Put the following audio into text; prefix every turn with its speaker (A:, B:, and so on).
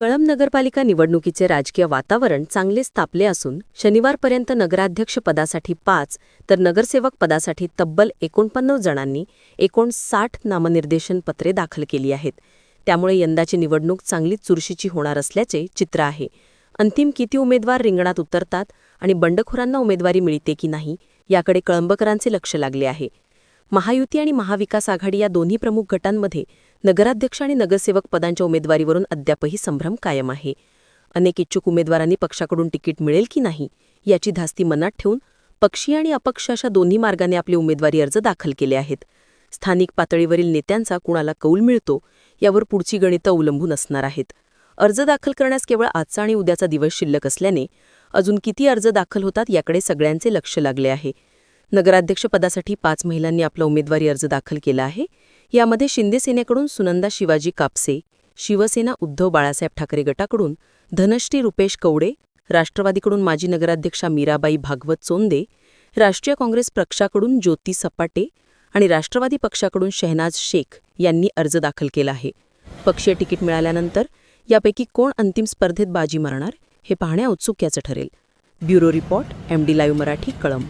A: कळंब नगरपालिका निवडणुकीचे राजकीय वातावरण चांगलेच तापले असून शनिवारपर्यंत नगराध्यक्ष पदासाठी पाच तर नगरसेवक पदासाठी तब्बल एकोणपन्नास जणांनी एकूण साठ नामनिर्देशन पत्रे दाखल केली आहेत. त्यामुळे यंदाची निवडणूक चांगलीच चुरशीची होणार असल्याचे चित्र आहे. अंतिम किती उमेदवार रिंगणात उतरतात आणि बंडखोरांना उमेदवारी मिळते की नाही याकडे कळंबकरांचे लक्ष लागले आहे. महायुती आणि महाविकास आघाडी या दोन्ही प्रमुख गटांमध्ये नगराध्यक्ष आणि नगरसेवक पदांच्या उमेदवारीवरून अद्यापही संभ्रम कायम आहे. अनेक इच्छुक उमेदवारांनी पक्षाकडून तिकीट मिळेल की नाही याची धास्ती मनात ठेवून पक्षी आणि अपक्ष अशा दोन्ही मार्गाने आपले उमेदवारी अर्ज दाखल केले आहेत. स्थानिक पातळीवरील नेत्यांचा कुणाला कौल मिळतो यावर पुढची गणितं अवलंबून असणार आहेत. अर्ज दाखल करण्यास केवळ आजचा आणि उद्याचा दिवस शिल्लक असल्याने अजून किती अर्ज दाखल होतात याकडे सगळ्यांचे लक्ष लागले आहे. नगराध्यक्षपदासाठी पाच महिलांनी आपला उमेदवारी अर्ज दाखल केला आहे. यामध्ये शिंदे सेनेकडून सुनंदा शिवाजी कापसे शिवसेना उद्धव बाळासाहेब ठाकरे गटाकडून धनश्री रुपेश कवडे राष्ट्रवादीकडून माजी नगराध्यक्षा मीराबाई भागवत चोंदे राष्ट्रीय काँग्रेस पक्षाकडून ज्योती सपाटे आणि राष्ट्रवादी पक्षाकडून शहनाज शेख यांनी अर्ज दाखल केला आहे. पक्षीय तिकीट मिळाल्यानंतर यापैकी कोण अंतिम स्पर्धेत बाजी मारणार हे पाहण्या औत्सुक्याचं ठरेल. Bureau report MD live Marathi Kalamb.